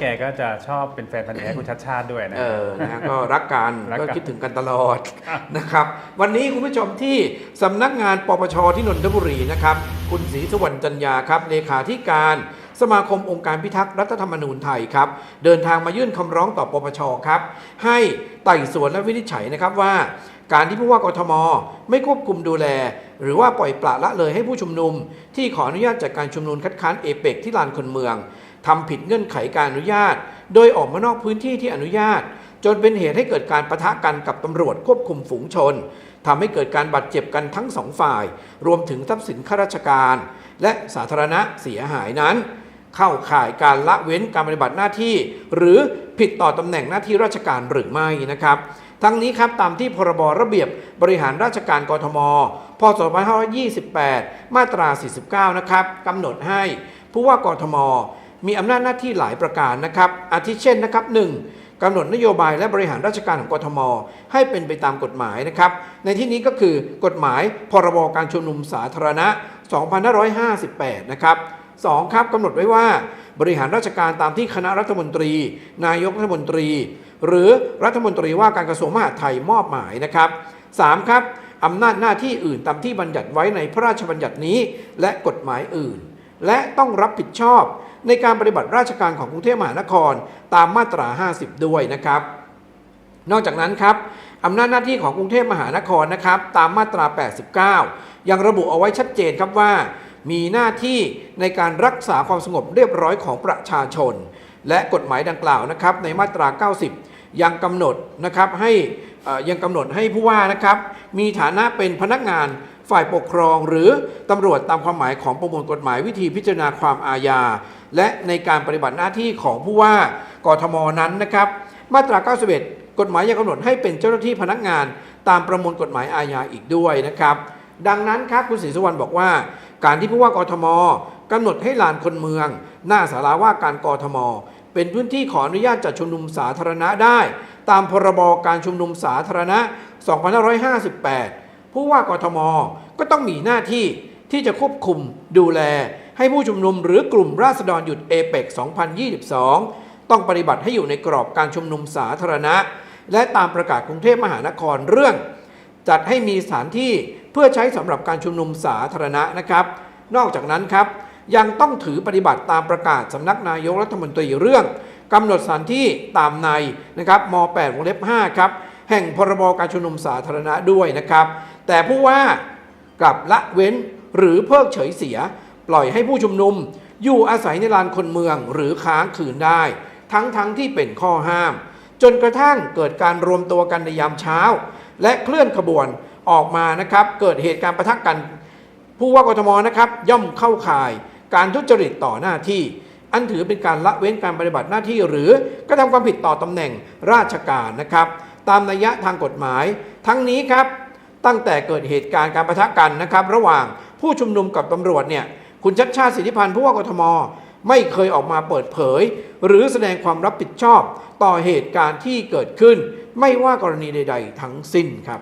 แกก็จะชอบเป็นแฟนพันธุ์แท้คุณชัดชาติด้วยนะเออนะฮะก็รักกันรักกันก็คิดถึงกันตลอดนะครับ วันนี้คุณผู้ชมที่สำนักงานปปชที่นนทบุรีนะครับ คุณศรีสุวรรณจันยาครับเลขาธิการสมาคมองค์การพิทักษ์รัฐธรรมนูญไทยครับ เดินทางมายื่นคำร้องต่อปปชครับ ให้ไต่สวนและวินิจฉัยนะครับว่า การที่ผู้ว่ากทม ไม่ควบคุมดูแล หรือว่าปล่อยปละละเลยให้ผู้ชุมนุม ที่ขออนุญาตจากการชุมนุมคัดค้านเอเปกที่ลานคนเมือง ทำผิดเงื่อนไขการอนุญาต โดยออกมานอกพื้นที่ที่อนุญาต จนเป็นเหตุให้เกิดการประทะกันกับตำรวจควบคุมฝูงชนทำให้เกิดการบาดเจ็บกันทั้งสองฝ่าย รวมถึงทรัพย์สินข้าราชการ และสาธารณะเสียหายนั้น เข้าข่ายการละเว้นการปฏิบัติหน้าที่ หรือผิดต่อตำแหน่งหน้าที่ราชการหรือไม่นะครับ ทั้งนี้ครับตามที่พรบระเบียบบริหารราชการกรทม พศ 2528 มาตรา 49 นะครับกำหนดให้ผู้ว่ากรทม มีอำนาจหน้าที่หลายประการนะครับ อาทิเช่นนะครับ 1. กำหนดนโยบายและบริหารราชการของกทม ให้เป็นไปตามกฎหมายนะครับ ในที่นี้ก็คือกฎหมายพรบการชุมนุมสาธารณะ 2558 นะครับ 2. ครับกำหนดไว้ว่า บริหารราชการตามที่คณะรัฐมนตรี นายกรัฐมนตรี หรือรัฐมนตรีว่าการกระทรวงมหาดไทยมอบหมายนะครับ 3. ครับอำนาจหน้าที่อื่นตามที่บัญญัติไว้ในพระราชบัญญัตินี้ และกฎหมายอื่น และต้องรับผิดชอบในการปฏิบัติราชการของกรุงเทพมหานครตามมาตรา 50 ด้วยนะครับ นอกจากนั้นครับอำนาจหน้าที่ของกรุงเทพมหานครนะครับตามมาตรา 89 ยังระบุเอาไว้ชัดเจนครับว่า มีหน้าที่ในการรักษาความสงบเรียบร้อยของประชาชน และกฎหมายดังกล่าวนะครับในมาตรา 90 ยังกำหนดนะครับให้อ่อยังกำหนดให้ผู้ว่านะครับมีฐานะเป็นพนักงาน ฝ่ายปกครองหรือตำรวจตามความหมายของประมวลกฎหมายวิธีพิจารณาความอาญา และในการปฏิบัติหน้าที่ของผู้ว่ากทมนั้นนะครับ มาตรา 91 กฎหมายยังกำหนดให้เป็นเจ้าหน้าที่พนักงาน ตามประมวลกฎหมายอาญาอีกด้วยนะครับ ดังนั้นครับคุณศรีสุวรรณบอกว่า การที่ผู้ว่ากทมกำหนดให้ลานคนเมือง หน้าสาราว่าการกทม เป็นพื้นที่ขออนุญาตจัดชุมนุมสาธารณะได้ ตามพรบการชุมนุมสาธารณะ 2558 ผู้ว่ากทม ก็ต้องมีหน้าที่ที่จะควบคุมดูแล ให้ผู้ชุมนุมหรือกลุ่มราษฎรหยุดเอเปก2022 ต้องปฏิบัติให้อยู่ในกรอบการชุมนุมสาธารณะ และตามประกาศกรุงเทพมหานครเรื่อง จัดให้มีสถานที่เพื่อใช้สำหรับการชุมนุมสาธารณะนะครับ นอกจากนั้นครับยังต้องถือปฏิบัติตามประกาศสำนักนายกรัฐมนตรีเรื่องกำหนดสถานที่ตามในนะครับม 8 วงเล็บ5ครับแห่งพรบการชุมนุมสาธารณะด้วยนะครับ แต่ผู้ว่า กลับละเว้นหรือเพิกเฉยเสีย ปล่อยให้ผู้ชุมนุม อยู่อาศัยในลานคนเมืองหรือค้างคืนได้ ทั้งทั้งที่เป็นข้อห้าม จนกระทั่งเกิดการรวมตัวกันในยามเช้า และเคลื่อนขบวนออกมานะครับ เกิดเหตุการณ์ประทะกัน ผู้ว่ากทมนะครับ ย่อมเข้าข่ายการทุจริตต่อหน้าที่ อันถือเป็นการละเว้นการปฏิบัติหน้าที่ หรือกระทำความผิดต่อตำแหน่งราชการนะครับ ตามนัยยะทางกฎหมาย ทั้งนี้ครับ ตั้งแต่เกิดเหตุการณ์การประทะกันนะครับ ระหว่างผู้ชุมนุมกับตำรวจเนี่ยคุณชัดชาติสิทธิพันธ์ผู้ว่ากทม ไม่เคยออกมาเปิดเผย หรือแสดงความรับผิดชอบต่อเหตุการณ์ที่เกิดขึ้น ไม่ว่ากรณีใด ๆ ทั้งสิ้นครับ